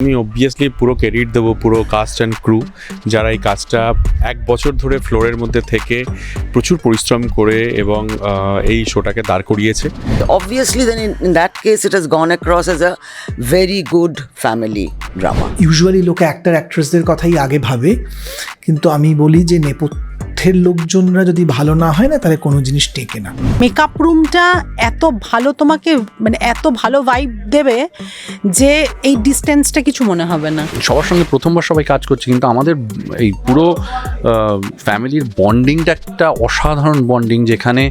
আমি অবভিয়াসলি পুরো ক্রেডিট দেবো পুরো কাস্ট অ্যান্ড ক্রু যারা এই কাজটা এক বছর ধরে ফ্লোরের মধ্যে থেকে প্রচুর পরিশ্রম করে এবং এই শোটাকে দাঁড় করিয়েছে Obviously, then in, in that case, it has gone across as a very good family drama. Usually লোকে অ্যাক্টার অ্যাক্ট্রেসদের কথাই আগে ভাবে কিন্তু আমি বলি যে নেপথ্যের লোকজনরা যদি ভালো না হয় না তাহলে কোনো জিনিস টেকে না। মেকআপ রুমটা এত ভালো তোমাকে মানে এত ভালো ভাইব দেবে যে এই ডিস্টেন্সটা কিছু মনে হবে না। সবার সঙ্গে প্রথমবার সবাই কাজ করছে কিন্তু আমাদের এই পুরো ফ্যামিলির বন্ডিংটা একটা অসাধারণ বন্ডিং যেখানে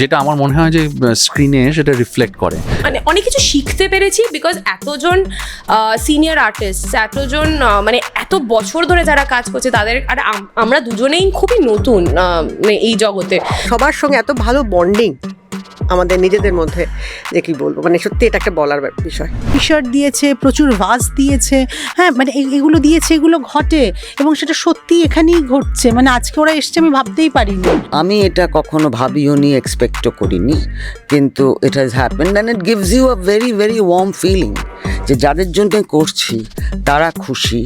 যেটা আমার মনে হয় যে স্ক্রিনে সেটা রিফ্লেক্ট করে। মানে অনেক কিছু শিখতে পেরেছি বিকজ এতজন সিনিয়র আর্টিস্ট এতজন মানে এত বছর ধরে যারা কাজ করছে তাদের আর আমরা দুজনেই খুবই নতুন মানে এই জগতে। সবার সঙ্গে এত ভালো বন্ডিং আমাদের নিজেদের মধ্যে যে কি বলব? মানে সত্যি এটা একটা বলার বিষয়। টি শার্ট দিয়েছে প্রচুর ভাস দিয়েছে হ্যাঁ মানে এগুলো দিয়েছে এগুলো ঘটে এবং সেটা সত্যি এখানেই ঘটছে। মানে আজকে ওরা এসছে আমি ভাবতেই পারিনি। আমি এটা কখনো ভাবিও নি এক্সপেক্টও করিনি কিন্তু it has happened and it gives you a very very warm feeling যে যাদের জন্য করছি তারা খুশি।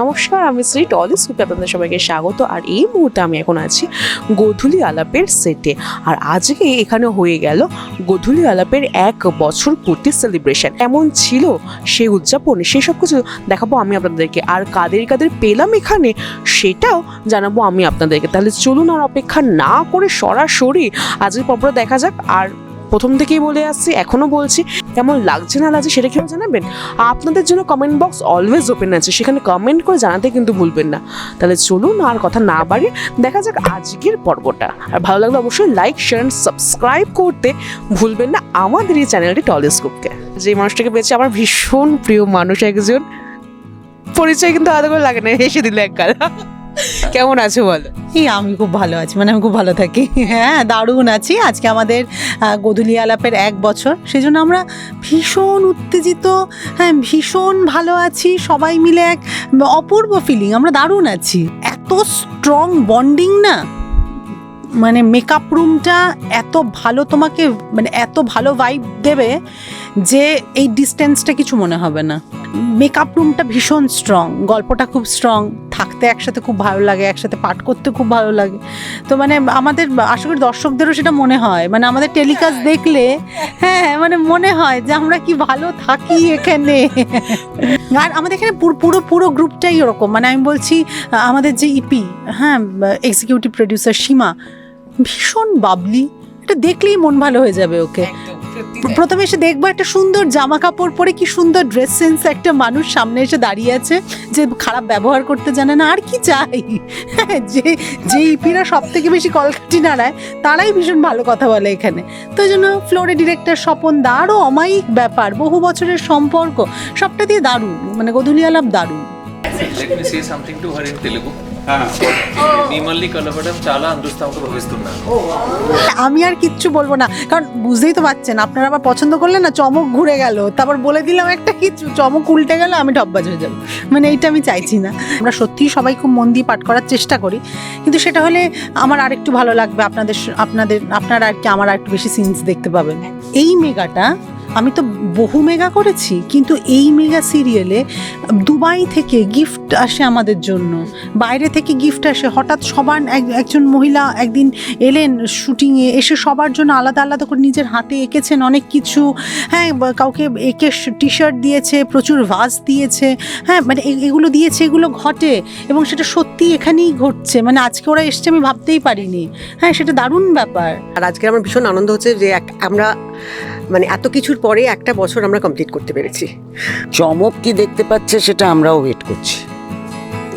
নমস্কার, আমি শ্রী টলি সুপে আপনাদের সবাইকে স্বাগত। আর এই মুহূর্তে আমি এখন আছি গোধূলি আলাপের সেটে আর আজকে এখানে হয়ে গেল গোধূলি আলাপের এক বছর পূর্তি সেলিব্রেশন এমন ছিল সেই উদযাপন সেই সব কিছু দেখাবো আমি আপনাদেরকে। আর কাদের কাদের পেলাম এখানে সেটাও জানাব আমি আপনাদেরকে। তাহলে চলুন আর অপেক্ষা না করে সরাসরি আজকের পর্বটা দেখা যাক। আর প্রথম থেকেই বলে আসছি এখনও বলছি, কেমন লাগছে না লাগছে সেটা কেউ জানাবেন? আপনাদের জন্য কমেন্ট বক্স অলওয়েজ ওপেন আছে, সেখানে কমেন্ট করে জানাতে কিন্তু ভুলবেন না। তাহলে চলুন আর কথা না বাড়ি দেখা যাক আজকের পর্বটা। আর ভালো লাগলে অবশ্যই লাইক শেয়ার অ্যান্ড সাবস্ক্রাইব করতে ভুলবেন না আমাদের এই চ্যানেলটি টলিস্কোপকে যে মানুষটাকে পেয়েছে, আমার ভীষণ প্রিয় মানুষ একজন। পরিচয় কিন্তু আলাদা করে লাগে না, হেসে দিলে এককাল কেমন আছো বলো? এই আমি খুব ভালো আছি মানে আমি খুব ভালো থাকি। হ্যাঁ দারুণ আছি। আজকে আমাদের গোধূলি আলাপের এক বছর। সেই জন্য আমরা ভীষণ উত্তেজিত হ্যাঁ ভীষণ ভালো আছি, সবাই মিলে এক অপূর্ব ফিলিং আমরা দারুণ আছি। এত স্ট্রং বন্ডিং না? মানে মেকআপ রুমটা এত ভালো তোমাকে মানে এত ভালো ভাইব দেবে যে এই ডিস্টেন্সটা কিছু মনে হবে না। মেকআপ রুমটা ভীষণ স্ট্রং গল্পটা খুব স্ট্রং থাকতে একসাথে খুব ভালো লাগে, একসাথে পাঠ করতে খুব ভালো লাগে। তো মানে আমাদের, আশা করি দর্শকদেরও সেটা মনে হয়। মানে আমাদের টেলিকাস্ট দেখলে হ্যাঁ মানে মনে হয় যে আমরা কি ভালো থাকি এখানে। আর আমাদের এখানে পুরো পুরো গ্রুপটাই ওরকম। মানে আমি বলছি, আমাদের যে ইপি হ্যাঁ এক্সিকিউটিভ প্রডিউসার সীমা, ভীষণ বাবলি একটা দেখলেই মন ভালো হয়ে যাবে ওকে। প্রথমে এসে দেখব একটা সুন্দর জামা কাপড় পরে কি সুন্দর ড্রেস সেন্স একটা মানুষ সামনে এসে দাঁড়িয়ে আছে যে খারাপ ব্যবহার করতে জানে না আর কি চাই? যে যে ইপিরা সব থেকে বেশি কলকাটি নাড়ায় তারাই ভীষণ ভালো কথা বলে এখানে। তো এই জন্য ফ্লোরে ডিরেক্টর স্বপন দারও অমায়িক ব্যাপার বহু বছরের সম্পর্ক সবটা দিয়ে দারুণ মানে গদুলিয়ালাপ দারুণ। చాలా అదృష్టంతో భావిస్తున్నాను আমি আর কিচ্ছু বলবো না কারণ বুঝতেই তো পারছেন আপনারা আবার পছন্দ করলে না চমক ঘুরে গেল তারপর বলে দিলাম একটা কিছু চমক উল্টে গেল আমি টপবাজ হয়ে যাবো মানে এইটা আমি চাইছি না আমরা সত্যিই সবাই খুব মন দিয়ে পাঠ করার চেষ্টা করি কিন্তু সেটা হলে আমার আরেকটু ভালো লাগবে আপনাদের স- আপনাদের আপনারা আর কি আমার আরেকটু বেশি সিনস দেখতে পাবেন এই মেগাটা আমি তো বহু মেগা করেছি, কিন্তু এই মেগা সিরিয়ালে দুবাই থেকে গিফট আসে আমাদের জন্য। বাইরে থেকে গিফট আসে, হঠাৎ সবার এক- একজন মহিলা একদিন এলেন শুটিংয়ে, এসে সবার জন্য আলাদা আলাদা করে নিজের হাতে এঁকেছেন অনেক কিছু। হ্যাঁ কাউকে এঁকে টি শার্ট দিয়েছে, প্রচুর ভাজ দিয়েছে। হ্যাঁ মানে এগুলো দিয়েছে, এগুলো ঘটে এবং সেটা সত্যি এখানেই ঘটছে। মানে আজকে ওরা এসছে আমি ভাবতেই পারিনি। হ্যাঁ সেটা দারুণ ব্যাপার। আর আজকে আমার ভীষণ আনন্দ হচ্ছে যে আমরা মানে এত কিছুর পরে একটা বছর আমরা কমপ্লিট করতে পেরেছি। চমক কি দেখতে পাচ্ছে সেটা আমরাও ওয়েট করছি।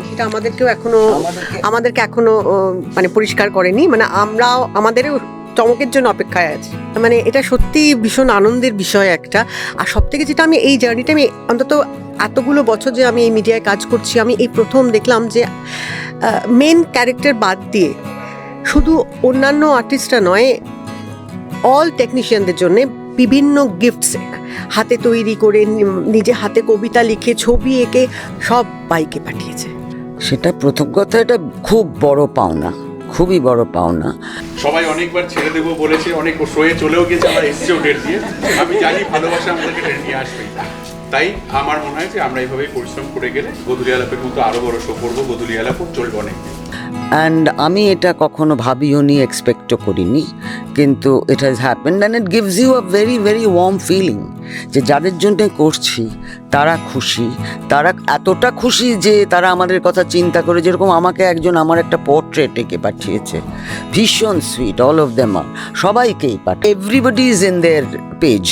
সেটা আমাদেরকেও এখনও আমাদেরকে এখনও মানে পরিষ্কার করেনি। মানে আমরাও আমাদেরও চমকের জন্য অপেক্ষায় আছি। মানে এটা সত্যি ভীষণ আনন্দের বিষয় একটা। আর সব থেকে যেটা আমি এই জার্নিটা আমি অন্তত এতগুলো বছর যে আমি এই মিডিয়ায় কাজ করছি আমি এই প্রথম দেখলাম যে মেন ক্যারেক্টার বাদ দিয়ে শুধু অন্যান্য আর্টিস্টরা নয় অল টেকনিশিয়ানদের জন্য বিভিন্ন গিফটস হাতে তৈরি করে নিজে হাতে কবিতা লিখে ছবি এঁকে সব বাইকে পাঠিয়েছে। সেটা প্রথম কথা এটা খুব বড় পাওনা খুবই বড় পাওনা। সবাই অনেকবার ছেড়ে দেবো বলেছে অনেক শোয়ে চলেও গেছে আবার এসছেও ডেট দিয়ে। আমি জানি ভালোবাসা আমাদেরকে টেনে নিয়ে আসবে। তাই আমার মনে হয় যে আমরা এইভাবেই পরিশ্রম করে গেলে গধুলি আলাপের মতো আরও বড় শো করব গধুলি আলাপও চলবে অনেক অ্যান্ড আমি এটা কখনো ভাবিও নি এক্সপেক্টও করিনি, কিন্তু it has happened and it gives you a very very warm feeling যে যাদের জন্য করছি, তারা খুশি, তারা এতটা খুশি যে তারা আমাদের কথা চিন্তা করে যেরকম আমাকে একজন আমার একটা পোর্ট্রেট এঁকে পাঠিয়েছে, ভীষণ সুইট অল অফ দেম সবাইকেই পাঠ everybody is in their page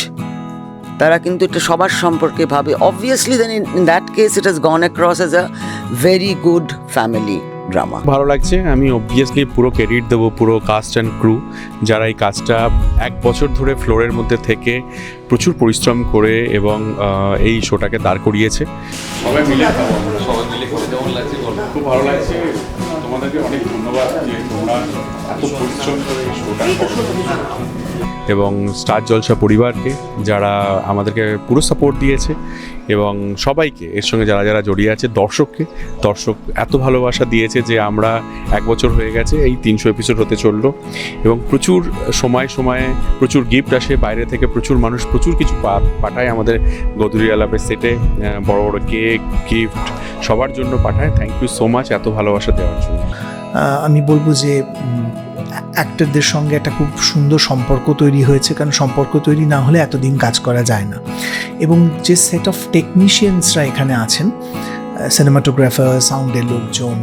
তারা কিন্তু এটা সবার সম্পর্কে ভাবে। Obviously then in that case it has gone across as a very good family drama ভালো লাগছে। আমি অবভিয়াসলি পুরো ক্রেডিট দেবো পুরো কাস্ট অ্যান্ড ক্রু যারা এই কাজটা এক বছর ধরে ফ্লোরের মধ্যে থেকে প্রচুর পরিশ্রম করে এবং এই শোটাকে দাঁড় করিয়েছে। সবাই মিলে সবাই মিলে কেমন লাগছে খুব ভালো লাগছে। তোমাদেরকে অনেক ধন্যবাদ যে তোমরা এত পরিশ্রম করে এই শোটা। এবং স্টার জলসা পরিবারকে যারা আমাদেরকে পুরো সাপোর্ট দিয়েছে এবং সবাইকে, এর সঙ্গে যারা যারা জড়িয়ে আছে দর্শককে, দর্শক এত ভালোবাসা দিয়েছে যে আমরা এক বছর হয়ে গেছে এই তিনশো এপিসোড হতে চলল এবং প্রচুর সময় সময়ে প্রচুর গিফট আসে, বাইরে থেকে প্রচুর মানুষ প্রচুর কিছু পাঠায় আমাদের গদুরি আলাপের সেটে বড় বড় কেক গিফট সবার জন্য পাঠায়। থ্যাংক ইউ সো মাচ এত ভালোবাসা দেওয়ার জন্য। আমি বলব যে অ্যাক্টরদের সঙ্গে একটা খুব সুন্দর সম্পর্ক তৈরি হয়েছে, কারণ সম্পর্ক তৈরি না হলে এতদিন কাজ করা যায় না। এবং যে সেট অফ টেকনিশিয়ানসরা এখানে আছেন সিনেমাটোগ্রাফার সাউন্ডের লোকজন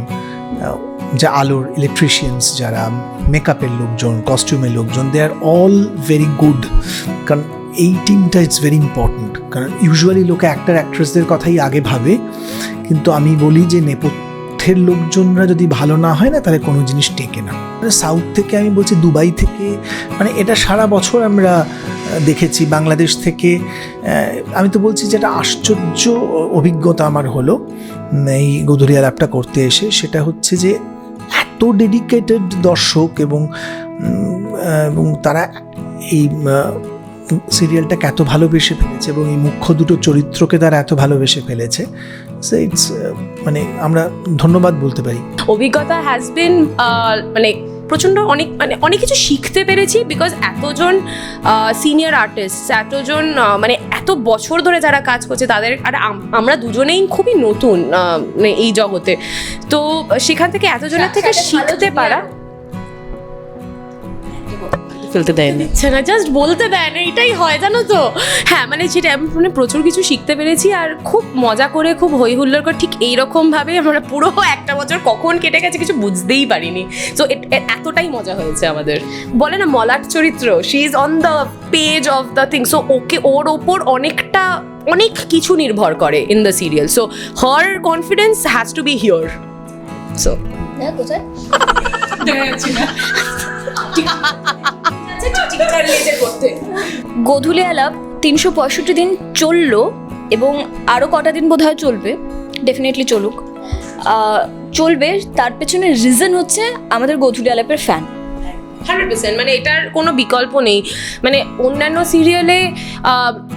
যা আলোর ইলেকট্রিশিয়ানস যারা মেকআপের লোকজন কস্টিউমের লোকজন they are all very good কারণ এই টিমটা ইটস ভেরি ইম্পর্ট্যান্ট কারণ ইউজুয়ালি লোকে অ্যাক্টার অ্যাক্ট্রেসদের কথাই আগে ভাবে, কিন্তু আমি বলি যে নেপথ্যের লোকজনরা যদি ভালো না হয় না, তাহলে কোনো জিনিস টেকে না। সাউথ থেকে আমি বলছি দুবাই থেকে মানে এটা সারা বছর আমরা দেখেছি। বাংলাদেশ থেকে আমি তো বলছি যেটা আশ্চর্য অভিজ্ঞতা আমার হলো এই গধুরি আলাপটা করতে এসে। সেটা হচ্ছে যে এত ডেডিকেটেড দর্শক এবং এবং তারা এই সিরিয়ালটাকে এত ভালোবেসে ফেলেছে এবং এই মুখ্য দুটো চরিত্রকে তারা এত ভালোবেসে ফেলেছে সো ইটস মানে আমরা ধন্যবাদ বলতে পারি। অভিজ্ঞতা হ্যাজ বিন মানে প্রচণ্ড অনেক মানে অনেক কিছু শিখতে পেরেছি বিকজ এতজন সিনিয়র আর্টিস্ট এতজন মানে এত বছর ধরে যারা কাজ করছে তাদের আর আমরা দুজনেই খুবই নতুন মানে এই জগতে। তো সেখান থেকে এতজনের থেকে শিখতে পারা ফেলতে দেয়নি দিচ্ছে না জাস্ট বলতে দেয় না এটাই হয় জানো তো? হ্যাঁ মানে যেটা আমি মানে প্রচুর কিছু শিখতে পেরেছি আর খুব মজা করে খুব হই হুল্লোড় করে ঠিক এইরকম ভাবে আমরা পুরো একটা বছর কখন কেটে গেছে কিছু বুঝতেই পারিনি। তো এতটাই মজা হয়েছে আমাদের। বলে না মলাট চরিত্র she is on the page of the thing so okay ওর ওপর অনেকটা অনেক কিছু নির্ভর করে in the serial so her confidence has to be here so Godhuli Alap তিনশো পঁয়ষট্টি দিন চলল এবং আরও কটা দিন বোধহয় চলবে ডেফিনেটলি চলুক। চলবে, তার পেছনে রিজন হচ্ছে আমাদের গোধূলি আলাপের ফ্যান হান্ড্রেড পার্সেন্ট মানে এটার কোনো বিকল্প নেই। মানে অন্যান্য সিরিয়ালে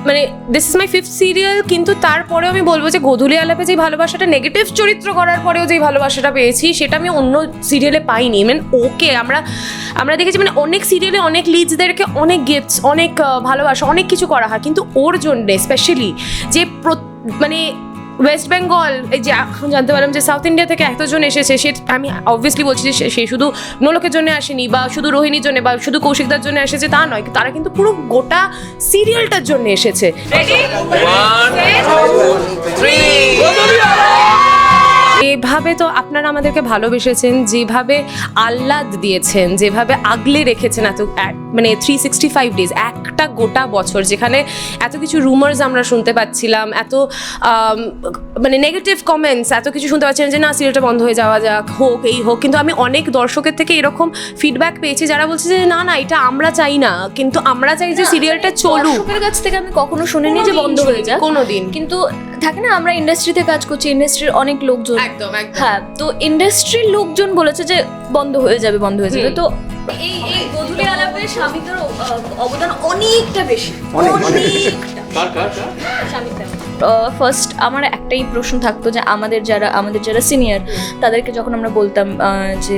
মানে this is my fifth serial কিন্তু তারপরেও আমি বলব যে গোধূলি আলাপে যে ভালোবাসাটা নেগেটিভ চরিত্র করার পরেও যে ভালোবাসাটা পেয়েছি, সেটা আমি অন্য সিরিয়ালে পাইনি। মানে ওকে আমরা আমরা দেখেছি মানে অনেক সিরিয়ালে অনেক লিডসদেরকে অনেক গিফটস অনেক ভালোবাসা, অনেক কিছু করা হয়। কিন্তু ওর জন্যে স্পেশালি যে মানে ওয়েস্ট বেঙ্গল এই যে এখন জানতে পারলাম যে সাউথ ইন্ডিয়া থেকে এতজন এসেছে সে আমি অবভিয়াসলি বলছি যে সে- সে শুধু নোলকের জন্য আসেনি বা শুধু রোহিণীর জন্য বা শুধু কৌশিকদার জন্য এসেছে তা নয় তারা কিন্তু পুরো গোটা সিরিয়ালটার জন্য এসেছে। এভাবে তো আপনারা আমাদেরকে ভালোবেসেছেন যেভাবে আহ্লাদ দিয়েছেন যেভাবে আগলে রেখেছেন এত মানে থ্রি সিক্সটি ফাইভ ডেজ একটা গোটা বছর যেখানে এত কিছু রুমার্স আমরা শুনতে পাচ্ছিলাম এত মানে নেগেটিভ কমেন্টস এত কিছু শুনতে পাচ্ছিলাম যে না সিরিয়ালটা বন্ধ হয়ে যাওয়া যাক হোক এই হোক। কিন্তু আমি অনেক দর্শকের থেকে এরকম ফিডব্যাক পেয়েছি যারা বলছে যে না না এটা আমরা চাই না। কিন্তু আমরা চাই যে সিরিয়ালটা চলুক। কাছ থেকে আমি কখনো শুনিনি যে বন্ধ হয়ে যাক। কোনোদিন। কিন্তু থাকে না আমরা ইন্ডাস্ট্রিতে কাজ করছি ইন্ডাস্ট্রির অনেক লোকজন। একদম একদম। হ্যাঁ তো ইন্ডাস্ট্রির লোকজন বলেছে যে বন্ধ হয়ে যাবে বন্ধ হয়ে যাবে। তো এই এই গধুলি আলাপে স্বামীদের অবদান অনেকটা বেশি। অনেকটা। স্বামীদের ফার্স্ট আমার একটাই প্রশ্ন থাকতো যে আমাদের যারা আমাদের যারা সিনিয়র তাদেরকে যখন আমরা বলতাম যে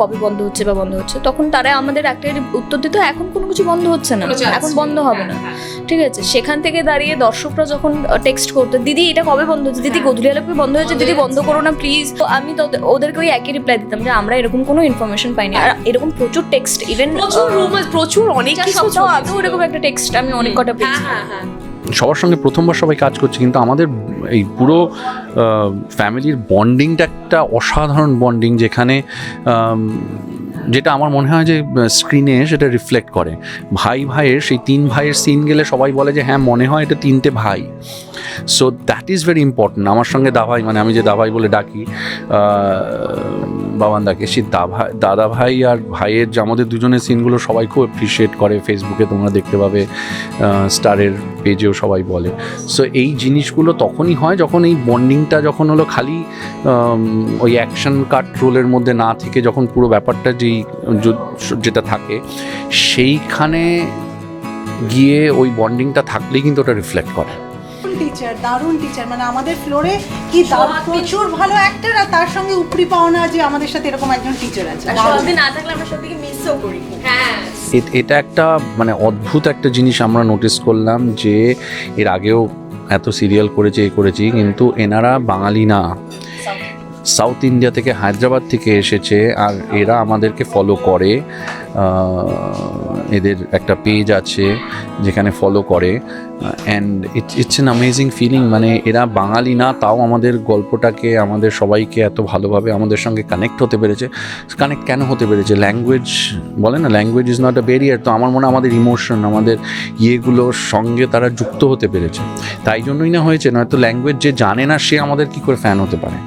কবে বন্ধ হচ্ছে বা বন্ধ হচ্ছে তখন তারা আমাদের একটাই উত্তর দিত এখন কোনো কিছু বন্ধ হচ্ছে না এখন বন্ধ হবে না। ঠিক আছে সেখান থেকে দাঁড়িয়ে দর্শকরা যখন টেক্সট করতো দিদি এটা কবে বন্ধ হচ্ছে? দিদি গধুলি আলোকে বন্ধ হয়েছে? দিদি বন্ধ করো না প্লিজ তো আমি ওদেরকে ওই একই রিপ্লাই দিতাম যে আমরা এরকম কোনো ইনফরমেশন পাইনি। আর এরকম প্রচুর টেক্সট ইভেন প্রচুর প্রচুর অনেক কিছু আগেও এরকম একটা টেক্সট আমি অনেক কটা পেয়েছি। হ্যাঁ হ্যাঁ। সবার সঙ্গে প্রথমবার সবাই কাজ করছে, কিন্তু আমাদের এই পুরো ফ্যামিলির বন্ডিংটা একটা অসাধারণ বন্ডিং যেখানে যেটা আমার মনে হয় যে স্ক্রিনে সেটা রিফ্লেক্ট করে। ভাই ভাইয়ের, সেই তিন ভাইয়ের সিন গেলে সবাই বলে যে হ্যাঁ মনে হয় এটা তিনটে ভাই। So that is very important আমার সঙ্গে দাভাই মানে আমি যে দাভাই বলে ডাকি বাবানদাকে সেই দাভাই দাদা ভাই আর ভাইয়ের যে আমাদের দুজনের সিনগুলো সবাই খুব অ্যাপ্রিসিয়েট করে। ফেসবুকে তোমরা দেখতে পাবে স্টারের পেজেও সবাই বলে। সো এই জিনিসগুলো তখনই হয় যখন এই বন্ডিংটা যখন হলো খালি ওই অ্যাকশন কাট রোলের মধ্যে না থেকে, যখন পুরো ব্যাপারটা যেই য- যেটা থাকে সেইখানে গিয়ে ওই বন্ডিংটা থাকলেই কিন্তু ওটা রিফ্লেক্ট করে। টিচার দারুণ টিচার মানে আমাদের ফ্লোরে কি প্রচুর ভালো অ্যাক্টর আর তার সঙ্গে উপরি পাওনা যে আমাদের সাথে এরকম একজন টিচার আছে। না থাকলে আমরা মিসও করি। হ্যাঁ। এটা একটা মানে অদ্ভুত একটা জিনিস আমরা নোটিস করলাম যে এর আগেও এত সিরিয়াল করেছি এ করেছি কিন্তু এনারা বাঙালি না। সাউথ ইন্ডিয়া থেকে হায়দ্রাবাদ থেকে এসেছে আর এরা আমাদেরকে ফলো করে। এদের একটা পেজ আছে যেখানে ফলো করে। And it's it's an amazing feeling মানে এরা বাঙালি না, তাও আমাদের গল্পটাকে, আমাদের সবাইকে এত ভালোভাবে আমাদের সঙ্গে কানেক্ট হতে পেরেছে। কানেক্ট কেন হতে পেরেছে? ল্যাঙ্গুয়েজ বলে না language is not a barrier তো আমার মনে হয় আমাদের ইমোশন আমাদের ইয়েগুলোর সঙ্গে তারা যুক্ত হতে পেরেছে। তাই জন্যই না হয়েছে, নয়তো ল্যাঙ্গুয়েজ যে জানে না, সে আমাদের কি করে ফ্যান হতে পারে?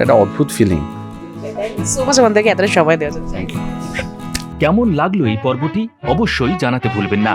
এটা অদ্ভুত ফিলিং সো মাচ আমাদেরকে এতটা সময় দেওয়া কেমন লাগল এই পর্বটি? অবশ্যই জানাতে ভুলবেন না।